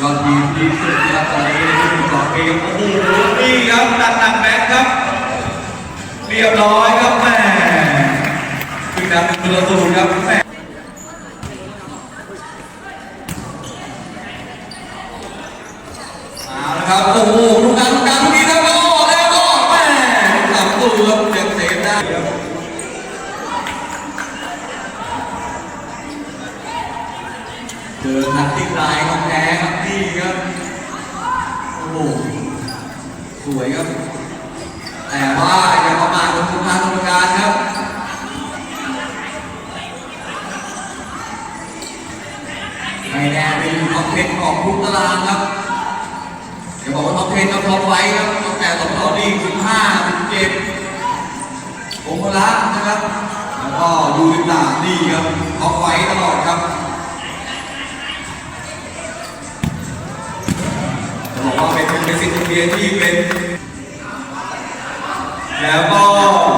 ยอดทีมดีสุดครับตอนนี้ในช่วงสองเกมโอ้โหนี่ครับตัดหนักแบ็คครับ เรียบร้อยครับแม่ขึ้นนำหนึ่งประตูครับแม่ละครับโอ้โหลูกการลูกการลูกนี้แล้วก็แล้วก็แม่สามตัวเจ็บเซฟได้ เจอทักติกลายของแท้ครับนี่ครับ โอ้โห สวยครับ แต่ว่าอย่าประมาทกับคุณทางกรมการครับไม่แน่ไปอยู่ท็อปเทนของทุกตารางครับอย่าบอกว่าท็อปเทนกับท็อปไฟครับตั้งแต่สองต่อดีสิบห้าสิบเจ็ดองค์ละนะครับ แล้วก็ดูสิบสามดีครับท็อปไฟตลอดครับ เป็นสิ่งที่เรียนที่เป็น แล้วก็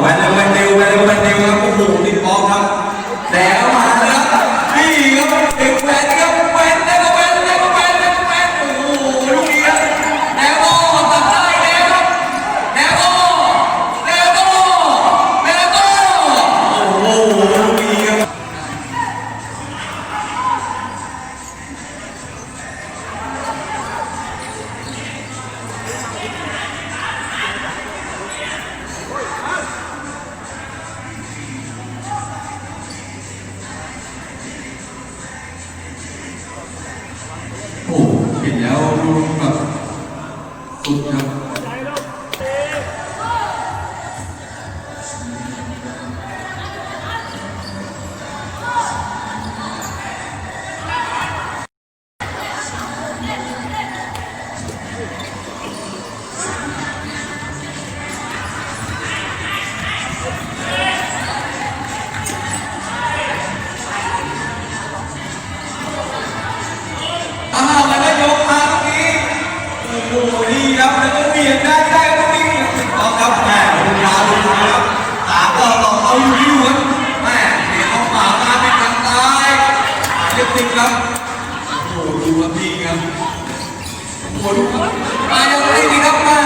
วันเดลแวนเดลแวนเดลแวนเดลครับโอ้โหติดบล็อกครับ แล้ว สุ เหรียดได้ได้ตรงนี้ติดต่อครับแม่ลูกยาวลูกยาวครับสามต่อต่อเอาอยู่ที่หัวแม่เสียเอาป่ามาเป็นทางซ้ายเรียบติดครับโอ้โหดูครับดีครับโอ้โหดูมายังไงดีครับแม่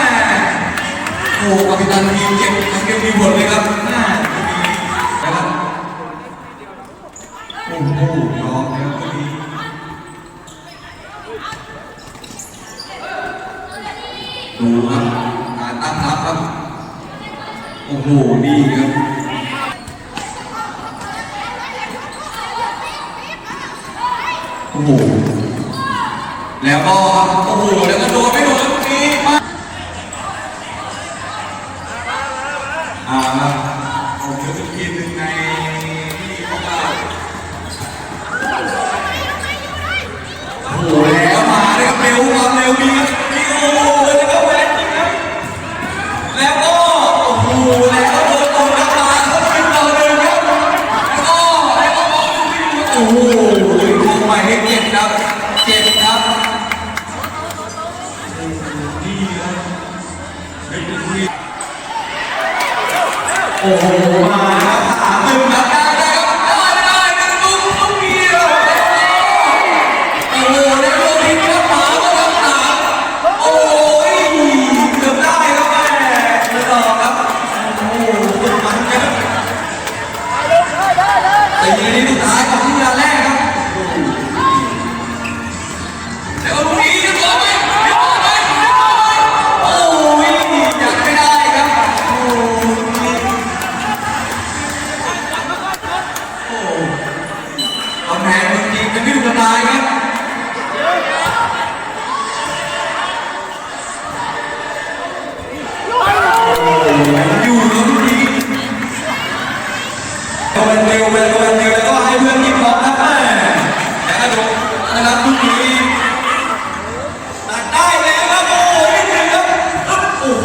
โอ้โหกัปตันทีมเก็บเก็บมีผลเลยครับแม่นะครับโอ้โหยอมแล้วตรง ดูครับการตั้งรับครับ โอ้โหดีครับโอ้โหแล้วก็โอ้โหแล้วก็โดนไม่โดนทีมาอ่า มาถามหนึ่งครั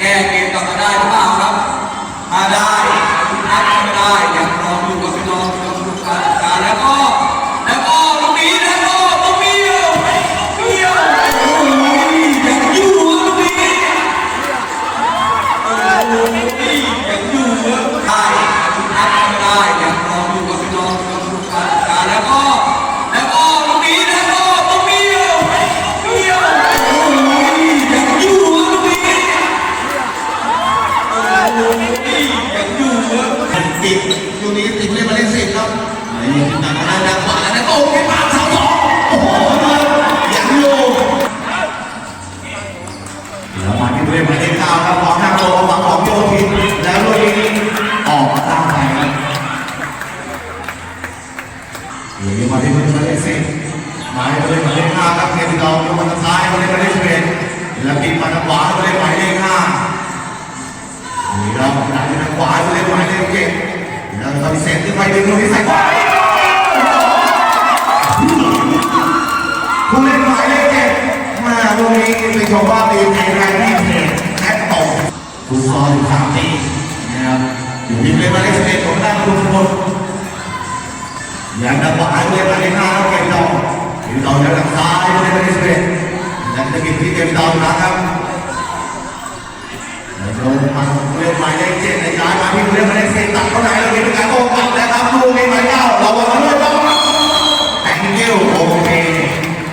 แก้เกมกลับมาได้หรือเปล่าครับ มาได้ถ้าไม่ได้ยังรออยู่กับ มาที่เล่นมายเล่นห้าครับเทปดองยกมาทางซ้ายมาเล่นมาเล่นสิบเอ็ดแล้วติดมาทางขวามาเล่นหมายเลขห้านี่เราขนาดนี้ทางขวาเล่นหมายเลขเจ็ดแล้วปฏิเสธที่ไปดึงลูกนี้ใส่ขวาผู้เล่นหมายเลขเจ็ดมาลูกนี้เป็นชาวบ้านดีในรายที่เพจแคทตกฟุตซอลอยู่สามปีนะครับอยู่ที่เล่นหมายเลขสิบเอ็ดของด้านทุกคนอย่างด้านขวาเล่นหมายเลขห้าแล้วเก็บดอก เก็บดอกจากทางซ้ายเล่นหมายเลขสิบเอ็ดแล้วจะกินที่เก็บดอกนะครับเรามาเล่นหมายเลขเจ็ดในการมาที่เล่นหมายเลขสิบตัดเข้าไหนเราเป็นการโต้กลับนะครับลูกนี้หมายเก้าเราวางด้วยเราแต่งเกี้ยวโอเค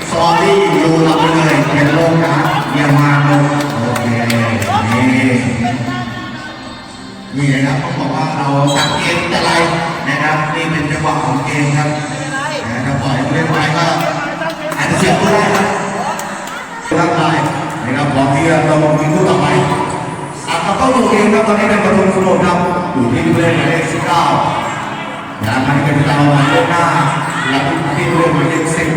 ซอรี่ดูเราไปเลยเป็นโลกนะเยี่ยมมากเลยโอเคนี่นี่นะครับเขาบอกว่าเราตัดเกมแต่ไรนะครับนี่เป็นจังหวะของเกมครับปล่อยเล่นไปก็อาจจะเสียก็ได้ครับร่างกายนะครับพร้อมที่จะเราลงทีคู่ต่อไป อะเรา เข้าดูเกมครับตอนนี้เป็นประตูสมุทรครับอยู่ที่ผู้เล่นหมายเลขสิบเก้าอย่ามันเป็นเราหมาเลขห้าและที่ผู้เล่นหมายเลขสิบ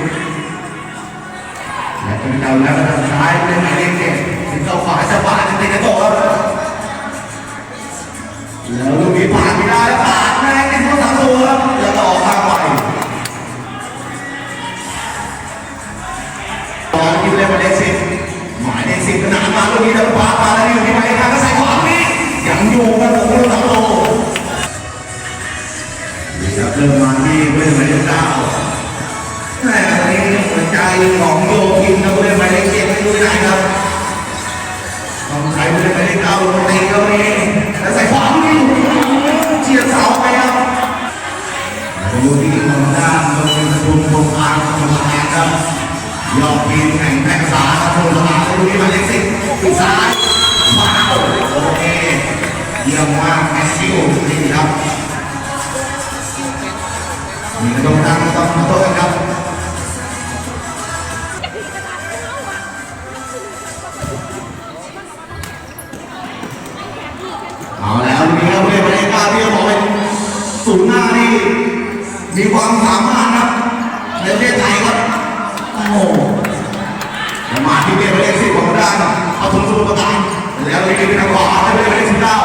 และเป็นเราแล้วก็ทางซ้ายผู้เล่นหมายเลขเจ็ดสิบเก้าขวาสะบัดจะติดกระโดดแล้วลูกนี้ผ่านไม่ได้แล้ว มีความสามารถครับในประเทศไทยครับโอ้โหมาที่เรียนเด็นสิบของด้านปฐมสมุทรปราการแล้วเรียนเป็นทางขวาแล้เรียนประเด็นสิบเก้า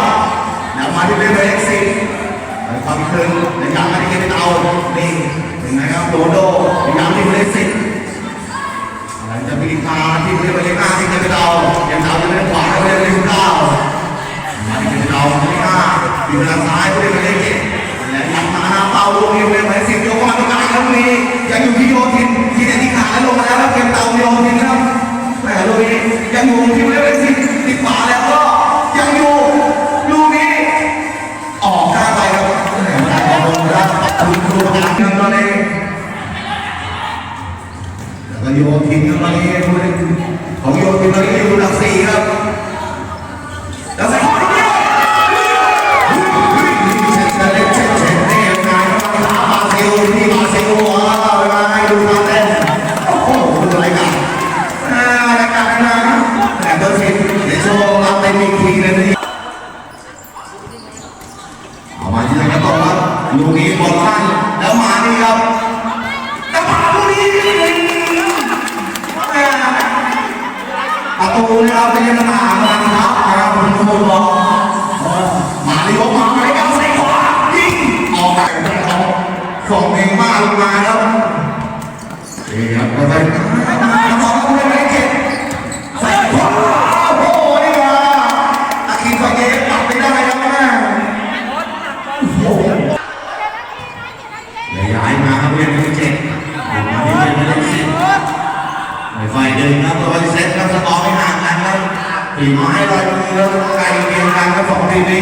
แล้วมาที่เรียนเด็นสิบแล้วความคืนในการมาที่เรียนเอานี่ถึงไหนครับโดโดในการที่ประเด็นสิบหลังจากมีคาที่เรียกว่าเลข แล้วก็โยนทิ้งกั เราไปหมาาครับนะครับคุณครูบอกหมาที่ผมาไม่เอาใส่ขวายิงออกไปงของเองมากลงมาแล้วนี่ครับก็ได้น้อไม่ได้เก็บใส่ขวาโอ้โหนี่มาเย็บตัดไม่ได้แล้วนะโอยายมาครับเรื่เจ็บมาที่อ้ยนเจ็บ phải vài đêm nó tôi xếp nó sẽ có cái hàng ăn đâu thì mãi hay đôi mưa nó cay kia đang cái phòng TV, đi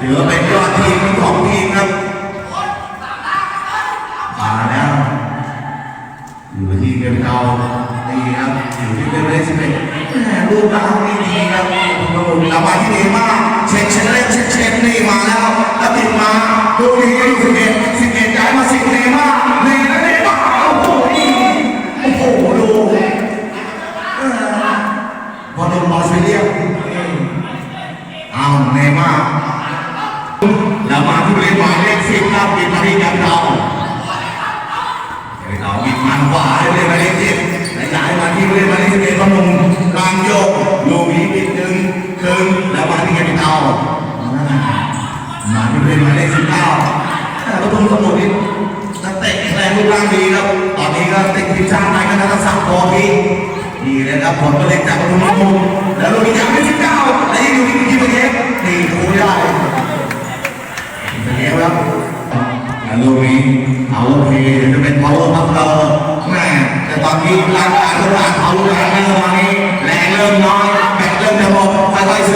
thì ở bên cho thi cái phòng TV lắm à nè vừa thi game cao thì em nhiều cái game đấy thì luôn đã không đi thì á là bao nhiêu đấy mà chén chén lên chén chén này mà đâu đã tìm mà tôi đi cái điều kiện เรื่อยๆมาเลขสิบเก้าประตูสมุทรนี่นักเตะแรงรูปร่างดีครับ ตอนนี้ก็ติดทีมชาติไทยก็นักสักดิ์พอพีนี่เลยครับผลก็เล็กจากประตูมุมแล้วลูกนี้ยังไม่สิบเก้าและยังอยู่ที่ทีมเอฟนี่คูได้เป็นไงครับแล้วลูกนี้เอาโอเคจะเป็น power up เราแม่แต่ตอนนี้ร่างกายเริ่มอ่านเขาแรงเริ่มมานี้แรงเริ่มน้อยแบตเริ่มจะหมดค่อยๆ